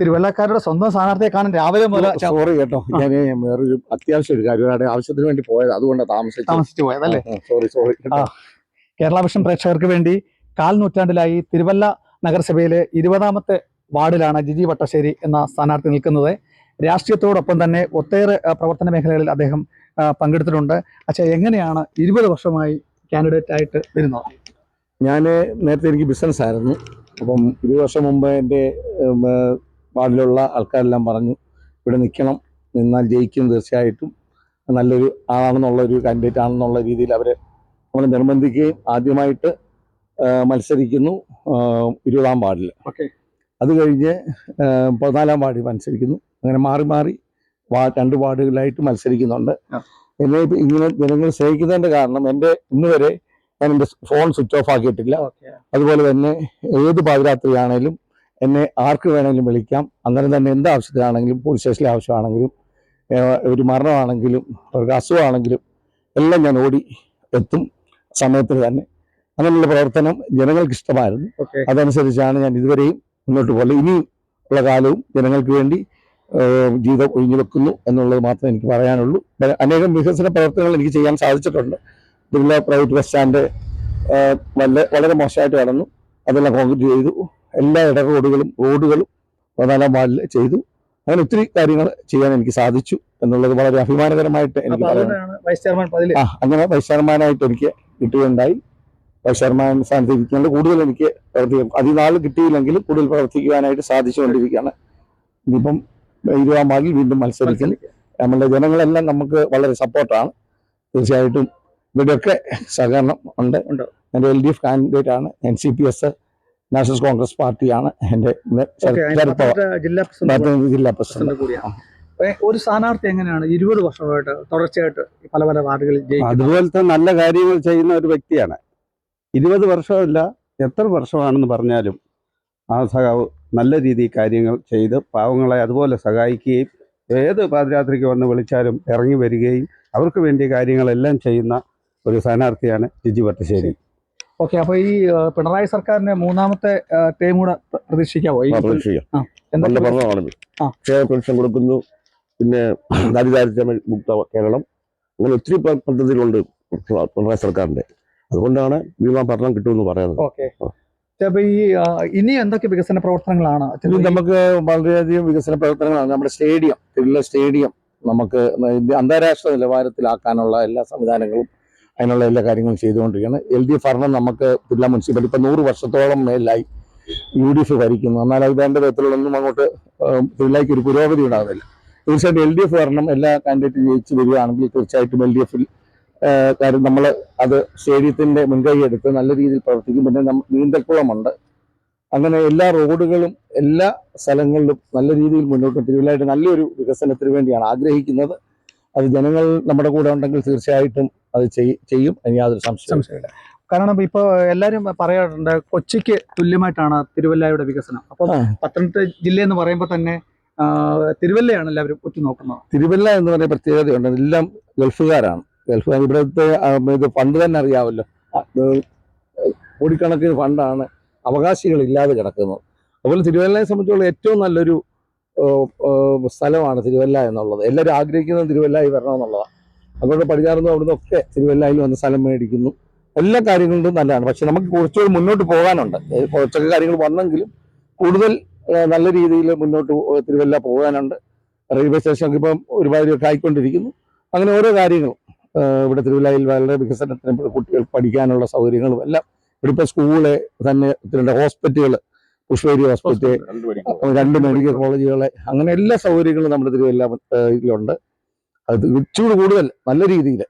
തിരുവല്ലക്കാരുടെ സ്വന്തം സ്ഥാനാർത്ഥിയെ കാണാൻ രാവിലെ മുതൽ സോറി കേട്ടോ. ഞാൻ വേറൊരു അത്യാവശ്യം ഒരു കാര്യം ഒരാളുടെ ആവശ്യത്തിന് വേണ്ടി പോയത്. അതുകൊണ്ട് താമസിച്ചു താമസിച്ചു പോയതല്ലേ സോറി സോറി. കേരള വിഷൻ പ്രേക്ഷകർക്ക് വേണ്ടി കാൽ നൂറ്റാണ്ടിലായി തിരുവല്ല നഗരസഭയിലെ ഇരുപതാമത്തെ വാർഡിലാണ് ജിജി വട്ടശ്ശേരി എന്ന സ്ഥാനാർത്ഥി നിൽക്കുന്നത്. രാഷ്ട്രീയത്തോടൊപ്പം തന്നെ ഒട്ടേറെ പ്രവർത്തന മേഖലകളിൽ അദ്ദേഹം പങ്കെടുത്തിട്ടുണ്ട്. അച്ഛാ എങ്ങനെയാണ് ഇരുപത് വർഷമായി കാൻഡിഡേറ്റ് ആയിട്ട് വരുന്നത്? ഞാൻ നേരത്തെ എനിക്ക് ബിസിനസ് ആയിരുന്നു. അപ്പം ഇരുപത് വർഷം മുമ്പ് എന്റെ വാർഡിലുള്ള ആൾക്കാരെല്ലാം പറഞ്ഞു ഇവിടെ നിൽക്കണം നിന്നാൽ ജയിക്കും തീർച്ചയായിട്ടും. നല്ലൊരു ആളാണെന്നുള്ള ഒരു കാൻഡിഡേറ്റ് ആണെന്നുള്ള രീതിയിൽ അവരെ നമ്മൾ നിർബന്ധിക്കുകയും ആദ്യമായിട്ട് മത്സരിക്കുന്നു ഇരുപതാം വാർഡിൽ ഓക്കെ. അത് കഴിഞ്ഞ് പതിനാലാം വാർഡിൽ മത്സരിക്കുന്നു. അങ്ങനെ മാറി മാറി വാ രണ്ട് വാർഡുകളിലായിട്ട് മത്സരിക്കുന്നുണ്ട്. എന്നെ ഇങ്ങനെ ജനങ്ങൾ സ്നേഹിക്കുന്നതിന്റെ കാരണം എന്റെ ഇന്ന് വരെ ഞാൻ എന്റെ ഫോൺ സ്വിച്ച് ഓഫ് ആക്കിയിട്ടില്ല. അതുപോലെ തന്നെ ഏത് പാതിരാത്രിയാണേലും എന്നെ ആർക്ക് വേണമെങ്കിലും വിളിക്കാം. അന്നേരം തന്നെ എന്ത് ആവശ്യത്തിനാണെങ്കിലും പോലീസ് സ്റ്റേഷനിലെ ആവശ്യമാണെങ്കിലും ഒരു മരണമാണെങ്കിലും ഒരു അസുഖമാണെങ്കിലും എല്ലാം ഞാൻ ഓടി എത്തും സമയത്തിൽ തന്നെ. അങ്ങനെയുള്ള പ്രവർത്തനം ജനങ്ങൾക്ക് ഇഷ്ടമായിരുന്നു. അതനുസരിച്ചാണ് ഞാൻ ഇതുവരെയും മുന്നോട്ട് പോകുന്നത് ഇനിയും ഉള്ള കാലവും ജനങ്ങൾക്ക് വേണ്ടി ജീവിതം ഒഴിഞ്ഞു വെക്കുന്നു എന്നുള്ളത് മാത്രമേ എനിക്ക് പറയാനുള്ളൂ. അനേകം വികസന പ്രവർത്തനങ്ങൾ എനിക്ക് ചെയ്യാൻ സാധിച്ചിട്ടുണ്ട്. ജില്ലാ പ്രൈവറ്റ് ബസ് സ്റ്റാൻഡ് വളരെ നല്ല വളരെ മോശമായിട്ട് കടന്നു അതെല്ലാം കോൺക്രീറ്റ് ചെയ്തു. എല്ലാ ഇട റോഡുകളും റോഡുകളും പതിനാലാം വാർഡിൽ ചെയ്തു. അങ്ങനെ ഒത്തിരി കാര്യങ്ങൾ ചെയ്യാൻ എനിക്ക് സാധിച്ചു എന്നുള്ളത് വളരെ അഭിമാനകരമായിട്ട് എനിക്ക് പറയാം. ആ അങ്ങനെ വൈസ് ചെയർമാനായിട്ട് എനിക്ക് കിട്ടുകയുണ്ടായി. വൈസ് ചെയർമാൻ സ്ഥാനത്ത് കൂടുതൽ എനിക്ക് പ്രവർത്തിക്കാം അതിനാൾ കിട്ടിയില്ലെങ്കിലും കൂടുതൽ പ്രവർത്തിക്കുവാനായിട്ട് സാധിച്ചുകൊണ്ടിരിക്കുകയാണ്. ഇനിയിപ്പം ഇരുപതാം വാർഡിൽ വീണ്ടും മത്സരിക്കും. നമ്മളുടെ ജനങ്ങളെല്ലാം നമുക്ക് വളരെ സപ്പോർട്ടാണ്. തീർച്ചയായിട്ടും ഇവിടെയൊക്കെ സഹകരണം ഉണ്ട്. ഉണ്ട്. എന്റെ എൽ ഡി എഫ് കാൻഡിഡേറ്റ് ആണ്. N C P S national congress പാർട്ടിയാണ് എന്റെ ജില്ലാ പ്രസിഡന്റ് കൂടിയാണ്. ഒരു സ്ഥാനാർത്ഥി എങ്ങനെയാണ്? ഇരുപത് വർഷമായിട്ട് തുടർച്ചയായിട്ട് പല പല വാർഡുകളിൽ അതുപോലത്തെ നല്ല കാര്യങ്ങൾ ചെയ്യുന്ന ഒരു വ്യക്തിയാണ്. ഇരുപത് വർഷമല്ല എത്ര വർഷമാണെന്ന് പറഞ്ഞാലും ആ സഹാവ് നല്ല രീതിയിൽ കാര്യങ്ങൾ ചെയ്ത് പാവങ്ങളെ അതുപോലെ സഹായിക്കുകയും ഏത് പാതിരാത്രിക്ക് വന്ന് വിളിച്ചാലും ഇറങ്ങി വരികയും അവർക്ക് വേണ്ടിയ കാര്യങ്ങളെല്ലാം ചെയ്യുന്ന ഒരു സ്ഥാനാർത്ഥിയാണ് ജിജി വട്ടശ്ശേരി ഓക്കെ അപ്പൊ ഈ പിണറായി സർക്കാരിന്റെ മൂന്നാമത്തെ ടൈം കൂടെ പ്രതീക്ഷിക്കാവോ? പെൻഷൻ കൊടുക്കുന്നു പിന്നെ ദാരിദ്ര്യ മുക്ത കേരളം അങ്ങനെ ഒത്തിരി പദ്ധതികളുണ്ട് പിണറായി സർക്കാരിന്റെ അതുകൊണ്ടാണ് ഭീമാ ഭരണം കിട്ടുമെന്ന് പറയുന്നത് ഓക്കെ. ഈ ഇനി എന്തൊക്കെ വികസന പ്രവർത്തനങ്ങളാണ്? നമുക്ക് വളരെയധികം വികസന പ്രവർത്തനങ്ങളാണ്. നമ്മുടെ സ്റ്റേഡിയം തിരുവല്ല സ്റ്റേഡിയം നമുക്ക് അന്താരാഷ്ട്ര നിലവാരത്തിലാക്കാനുള്ള എല്ലാ സംവിധാനങ്ങളും അതിനുള്ള എല്ലാ കാര്യങ്ങളും ചെയ്തുകൊണ്ടിരിക്കുകയാണ്. എൽ ഡി എഫ് ഭരണം നമുക്ക് ജില്ലാ മുനിസിപ്പാലിറ്റി ഇപ്പം നൂറ് വർഷത്തോളം മേലായി യു ഡി എഫ് ഭരിക്കുന്നു. എന്നാൽ അത് വേണ്ട വിധത്തിലുള്ളൊന്നും അങ്ങോട്ട് പിള്ളേക്ക് ഒരു പുരോഗതി ഉണ്ടാകുന്നില്ല തീർച്ചയായിട്ടും എൽ ഡി എഫ് ഭരണം എല്ലാ കാൻഡിഡേറ്റും ജയിച്ച് വരികയാണെങ്കിൽ തീർച്ചയായിട്ടും എൽ ഡി എഫിൽ കാര്യം നമ്മൾ അത് സ്റ്റേഡിയത്തിന്റെ മുൻകൈ എടുത്ത് നല്ല രീതിയിൽ പ്രവർത്തിക്കും. പിന്നെ നീന്തൽക്കുളമുണ്ട്. അങ്ങനെ എല്ലാ റോഡുകളും എല്ലാ സ്ഥലങ്ങളിലും നല്ല രീതിയിൽ മുന്നോട്ട് തിരുവല്ലായിട്ട് നല്ലൊരു വികസനത്തിന് വേണ്ടിയാണ് ആഗ്രഹിക്കുന്നത്. അത് ജനങ്ങൾ നമ്മുടെ കൂടെ ഉണ്ടെങ്കിൽ തീർച്ചയായിട്ടും അത് ചെയ്യും. അതിന് യാതൊരു സംശയം സംശയമില്ല കാരണം ഇപ്പൊ എല്ലാരും പറയാറുണ്ട് കൊച്ചിക്ക് തുല്യമായിട്ടാണ് തിരുവല്ലയുടെ വികസനം. അപ്പൊ. പത്തനംതിട്ട ജില്ല എന്ന് പറയുമ്പോൾ തന്നെ തിരുവല്ലയാണ് എല്ലാവരും ഉറ്റുനോക്കുന്നത് തിരുവല്ല എന്ന് പറയുന്ന പ്രത്യേകതയുണ്ട്. എല്ലാം ഗൾഫുകാരാണ്. ഗൾഫുകാർ ഇവിടുത്തെ ഇത് ഫണ്ട് തന്നെ അറിയാമല്ലോ. കോടിക്കണക്കിന് ഫണ്ടാണ് അവകാശികളില്ലാതെ കിടക്കുന്നത്. അതുപോലെ തിരുവല്ലയെ സംബന്ധിച്ചുള്ള ഏറ്റവും നല്ലൊരു സ്ഥലമാണ് തിരുവല്ല എന്നുള്ളത്. എല്ലാവരും ആഗ്രഹിക്കുന്നത് തിരുവല്ലായി വരണമെന്നുള്ളതാണ് അതുകൊണ്ട് പടിഞ്ഞാറുനിന്നും അവിടുന്ന് ഒക്കെ തിരുവല്ലയിൽ വന്ന് സ്ഥലം മേടിക്കുന്നു. എല്ലാ കാര്യങ്ങളും നല്ലതാണ്. പക്ഷെ നമുക്ക് കുറച്ചുകൂടി മുന്നോട്ട് പോകാനുണ്ട്. കുറച്ചൊക്കെ കാര്യങ്ങൾ വന്നെങ്കിലും കൂടുതൽ നല്ല രീതിയിൽ മുന്നോട്ട് തിരുവല്ല പോകാനുണ്ട്. റെയിൽവേ സ്റ്റേഷനൊക്കെ ഇപ്പം ഒരുപാട് ആയിക്കൊണ്ടിരിക്കുന്നു. അങ്ങനെ ഓരോ കാര്യങ്ങളും ഇവിടെ തിരുവല്ലയിൽ വളരെ വികസനത്തിന് കുട്ടികൾ പഠിക്കാനുള്ള സൗകര്യങ്ങളും എല്ലാം. ഇവിടെ ഇപ്പോൾ സ്കൂൾ തന്നെ ഹോസ്പിറ്റലുകൾ പുഷ്പേരി ഹോസ്പിറ്റൽ രണ്ട് മെഡിക്കൽ കോളേജുകളെ അങ്ങനെ എല്ലാ സൗകര്യങ്ങളും നമ്മുടെ തിരുവല്ല ഇതിലുണ്ട്. അത് ഇച്ചിരി കൂടുതൽ നല്ല രീതിയിൽ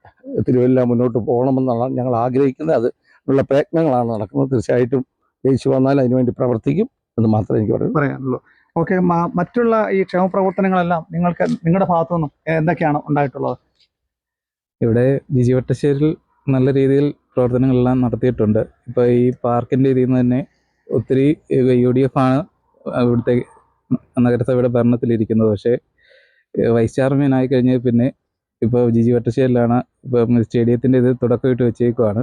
തിരുവല്ല മുന്നോട്ട് പോകണമെന്നാണ് ഞങ്ങൾ ആഗ്രഹിക്കുന്നത്. അത് ഉള്ള പ്രയത്നങ്ങളാണ് നടക്കുന്നത്. തീർച്ചയായിട്ടും ജയിച്ചു വന്നാൽ അതിനുവേണ്ടി പ്രവർത്തിക്കും എന്ന് മാത്രമേ എനിക്ക് പറയൂ പറയാനുള്ളൂ. ഓക്കെ മറ്റുള്ള ഈ ക്ഷേമപ്രവർത്തനങ്ങളെല്ലാം നിങ്ങൾക്ക് നിങ്ങളുടെ ഭാഗത്തു നിന്നും എന്തൊക്കെയാണ് ഉണ്ടായിട്ടുള്ളത്? ഇവിടെ ജിജി വട്ടശ്ശേരിൽ നല്ല രീതിയിൽ പ്രവർത്തനങ്ങളെല്ലാം നടത്തിയിട്ടുണ്ട്. ഇപ്പോൾ ഈ പാർക്കിന്റെ ഇതിൽ നിന്ന് തന്നെ ഒത്തിരി യു ഡി എഫ് ആണ് ഇവിടുത്തെ നഗരസഭയുടെ ഭരണത്തിലിരിക്കുന്നത്. പക്ഷേ വൈസ് ചെയർമാൻ ആയി കഴിഞ്ഞാൽ പിന്നെ ഇപ്പോൾ ജിജി വട്ടശ്ശേരിലാണ് ഇപ്പം സ്റ്റേഡിയത്തിന്റെ ഇത് തുടക്കമിട്ട് വെച്ചേക്കുവാണ്.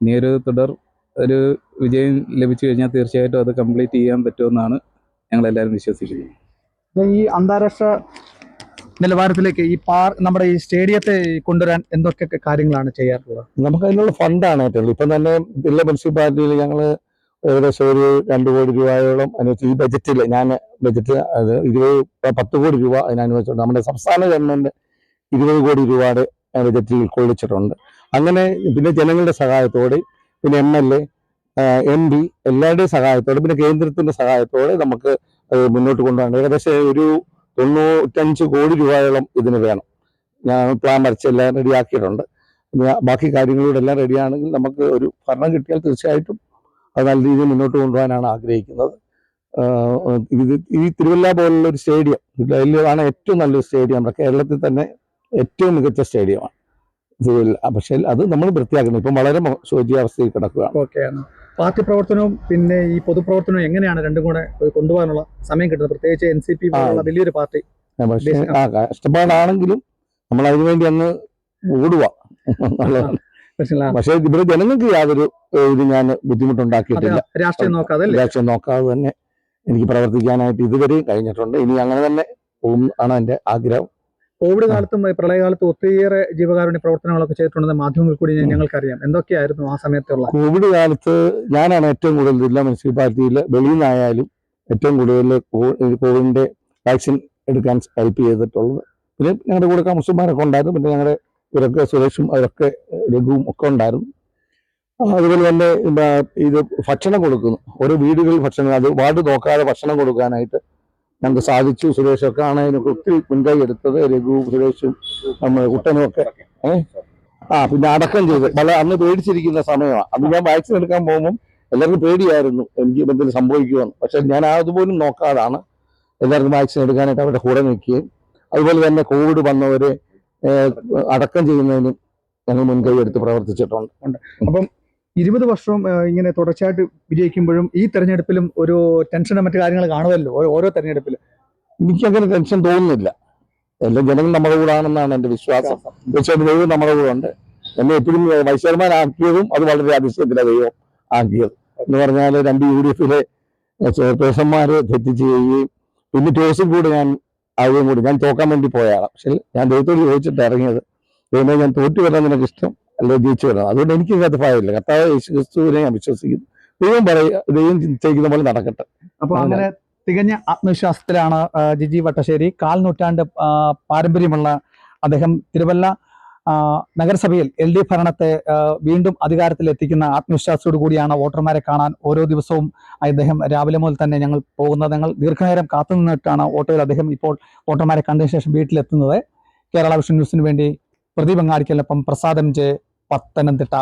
ഇനിയൊരു തുടർ ഒരു വിജയം ലഭിച്ചു കഴിഞ്ഞാൽ തീർച്ചയായിട്ടും അത് കംപ്ലീറ്റ് ചെയ്യാൻ പറ്റുമെന്നാണ് ഞങ്ങളെല്ലാവരും വിശ്വസിക്കുന്നത്. ഈ അന്താരാഷ്ട്ര നിലവാരത്തിലേക്ക് ഈ പാർ നമ്മുടെ ഈ സ്റ്റേഡിയത്തെ കൊണ്ടുവരാൻ എന്തൊക്കെ കാര്യങ്ങളാണ് ചെയ്യാറുള്ളത്? നമുക്ക് അതിനുള്ള ഫണ്ടാണ് ഏറ്റവും ഇപ്പം തന്നെ ജില്ലാ മുനിസിപ്പാലിറ്റിയിൽ ഞങ്ങൾ ഏകദേശം ഒരു രണ്ട് കോടി രൂപയോളം അനുവദിച്ചു ഈ ബജറ്റിൽ ഞാൻ ബജറ്റ് അത് ഇരുപത് പത്ത് കോടി രൂപ അതിനനുവദിച്ചിട്ടുണ്ട് നമ്മുടെ സംസ്ഥാന ഗവൺമെന്റ് ഇരുപത് കോടി രൂപയുടെ ബജറ്റിൽ ഉൾക്കൊള്ളിച്ചിട്ടുണ്ട്. അങ്ങനെ പിന്നെ ജനങ്ങളുടെ സഹായത്തോടെ പിന്നെ M L A M P എല്ലാവരുടെയും സഹായത്തോടെ പിന്നെ കേന്ദ്രത്തിന്റെ സഹായത്തോടെ നമുക്ക് മുന്നോട്ട് കൊണ്ടുപോകാൻ ഏകദേശം ഒരു തൊണ്ണൂറ്റഞ്ച് കോടി രൂപയോളം ഇതിന് വേണം. ഞാൻ പ്ലാൻ വരച്ച് എല്ലാം റെഡിയാക്കിയിട്ടുണ്ട് ബാക്കി കാര്യങ്ങളോടെല്ലാം റെഡിയാണെങ്കിൽ നമുക്ക് ഒരു ഭരണം കിട്ടിയാൽ തീർച്ചയായിട്ടും അത് നല്ല രീതിയിൽ മുന്നോട്ട് കൊണ്ടുപോകാനാണ് ആഗ്രഹിക്കുന്നത്. ഇത് ഈ തിരുവല്ല പോലുള്ള ഒരു സ്റ്റേഡിയം ഇതിലാണ് ഏറ്റവും നല്ലൊരു സ്റ്റേഡിയം നമ്മുടെ കേരളത്തിൽ തന്നെ ഏറ്റവും മികച്ച സ്റ്റേഡിയമാണ് തിരുവല്ല. പക്ഷേ അത് നമ്മൾ വൃത്തിയാക്കുന്നു ഇപ്പം വളരെ ശോചിയാവസ്ഥയിൽ കിടക്കുകയാണ്. ഓക്കെയാണ് പാർട്ടി പ്രവർത്തനവും പിന്നെ ഈ പൊതുപ്രവർത്തനവും എങ്ങനെയാണ് രണ്ടും കൂടെ കൊണ്ടുപോകാനുള്ള സമയം കിട്ടുന്നത്? പ്രത്യേകിച്ച് എൻ സി പി പോലുള്ള വലിയൊരു പാർട്ടി. പക്ഷേ ആ കഷ്ടപ്പാടാണെങ്കിലും നമ്മൾ അതിനുവേണ്ടി അങ്ങ് ഓടുക. പക്ഷേ ഇവിടെ ജനങ്ങൾക്ക് യാതൊരു ഇത് ഞാൻ ബുദ്ധിമുട്ടുണ്ടാക്കിയിട്ടില്ല. രാഷ്ട്രീയം നോക്കാതെ രാഷ്ട്രീയം നോക്കാതെ തന്നെ എനിക്ക് പ്രവർത്തിക്കാനായിട്ട് ഇതുവരെയും കഴിഞ്ഞിട്ടുണ്ട്. ഇനി അങ്ങനെ തന്നെ പോകും ആണ് എന്റെ ആഗ്രഹം. കോവിഡ് കാലത്തും പ്രളയകാലത്തും ഒത്തിരിയേറെ ജീവകാരുണ്യ പ്രവർത്തനങ്ങളൊക്കെ ചെയ്തിട്ടുണ്ടെന്ന് മാധ്യമങ്ങളിൽ കൂടി ഞങ്ങൾക്കറിയാം. എന്തൊക്കെയായിരുന്നു ആ സമയത്തുള്ള? കോവിഡ് കാലത്ത് ഞാനാണ് ഏറ്റവും കൂടുതൽ ജില്ലാ മുനിസിപ്പാലിറ്റിയിൽ വെളിയിൽ നിന്നായാലും ഏറ്റവും കൂടുതൽ കോവിഡിന്റെ വാക്സിൻ എടുക്കാൻ ഹെൽപ്പ് ചെയ്തിട്ടുള്ളത്. പിന്നെ ഞങ്ങളുടെ കൂടെ കൗൺസിലർമാരൊക്കെ ഉണ്ടായിരുന്നു. പിന്നെ ഞങ്ങളുടെ ഇവരൊക്കെ സുരേഷും അവരൊക്കെ രഘുവും ഒക്കെ ഉണ്ടായിരുന്നു. അതുപോലെ തന്നെ ഇത് ഭക്ഷണം കൊടുക്കുന്നു. ഓരോ വീടുകളിൽ ഭക്ഷണം അത് വാർഡ് നോക്കാതെ ഭക്ഷണം കൊടുക്കാനായിട്ട് ഞങ്ങൾക്ക് സാധിച്ചു. സുരേഷൊക്കെ ആണ് അതിനൊക്കെ ഒത്തിരി മുൻകൈ എടുത്തത് രഘുവും സുരേഷും നമ്മൾ കുട്ടനും ഒക്കെ. ഏഹ്? ആ പിന്നെ അടക്കം ചെയ്ത്. പല അന്ന് പേടിച്ചിരിക്കുന്ന സമയമാണ്. അന്ന് ഞാൻ വാക്സിൻ എടുക്കാൻ പോകുമ്പോൾ എല്ലാവർക്കും പേടിയായിരുന്നു എനിക്ക് എന്തെങ്കിലും സംഭവിക്കുമെന്ന്. പക്ഷെ ഞാൻ അതുപോലും നോക്കാതാണ് എല്ലാവർക്കും വാക്സിൻ എടുക്കാനായിട്ട് അവരുടെ കൂടെ നിൽക്കുകയും. അതുപോലെ തന്നെ കോവിഡ് വന്നവരെ അടക്കം ചെയ്യുന്നതിനും ഞങ്ങൾ മുൻകൈ എടുത്ത് പ്രവർത്തിച്ചിട്ടുണ്ട്. അപ്പം ഇരുപത് വർഷവും ഏഹ്, ഇങ്ങനെ തുടർച്ചയായിട്ട് വിജയിക്കുമ്പോഴും ഈ തെരഞ്ഞെടുപ്പിലും ഒരു ടെൻഷനും മറ്റു കാര്യങ്ങൾ കാണുമല്ലോ ഓരോ- തെരഞ്ഞെടുപ്പിലും. എനിക്കങ്ങനെ ടെൻഷൻ തോന്നുന്നില്ല. എല്ലാം ജനങ്ങൾ നമ്മുടെ കൂടെ ആണെന്നാണ് എന്റെ വിശ്വാസം. തീർച്ചയായിട്ടും ദൈവം നമ്മുടെ കൂടെ ഉണ്ട് എന്നെ എപ്പോഴും വൈസ് ചെയർമാനാക്കിയതും അത് വളരെ അതിശയത്തിലെ ദൈവം ആക്കിയത്. എന്ന് പറഞ്ഞാൽ രണ്ട് യു ഡി എഫിലെ ചെയർപേഴ്സന്മാരെ തെറ്റിച്ച് ചെയ്യുകയും പിന്നെ ടോസും കൂടെ ഞാൻ ആവുകയും കൂടി. ഞാൻ തോക്കാൻ വേണ്ടി പോയാണ് പക്ഷെ ഞാൻ ദൈവത്തോട് ചോദിച്ചിട്ട് ഇറങ്ങിയത് ദൈവമേ ഞാൻ തോറ്റു വരാൻ നിനക്ക് ഇഷ്ടം അല്ലെ? ജയിച്ചു വരാം അതുകൊണ്ട് എനിക്ക് ഇതിനകത്ത് ഭയമില്ല. കർത്താവ് യേശു ക്രിസ്തുവിനെ ഞാൻ വിശ്വസിക്കുന്നു. ദൈവം പറയുക ദൈവം ചെയ്യുന്ന പോലെ നടക്കട്ടെ. അപ്പൊ അങ്ങനെ തികഞ്ഞ ആത്മവിശ്വാസത്തിലാണ് ജിജി വട്ടശ്ശേരി കാൽ നൂറ്റാണ്ട് പാരമ്പര്യമുള്ള അദ്ദേഹം തിരുവല്ല നഗരസഭയിൽ എൽ ഡി ഭരണത്തെ വീണ്ടും അധികാരത്തിൽ എത്തിക്കുന്ന ആത്മവിശ്വാസത്തോടു കൂടിയാണ് വോട്ടർമാരെ കാണാൻ ഓരോ ദിവസവും അദ്ദേഹം രാവിലെ മുതൽ തന്നെ ഞങ്ങൾ പോകുന്നത്. ഞങ്ങൾ ദീർഘനേരം കാത്തു നിന്നിട്ടാണ് ഓട്ടോയിൽ അദ്ദേഹം ഇപ്പോൾ വോട്ടർമാരെ കണ്ടതിന് ശേഷം വീട്ടിലെത്തുന്നത്. കേരള വിഷൻ ന്യൂസിന് വേണ്ടി പ്രദീപ് അങ്ങാടിക്കലിനൊപ്പം പ്രസാദം ജെ പത്തനംതിട്ട.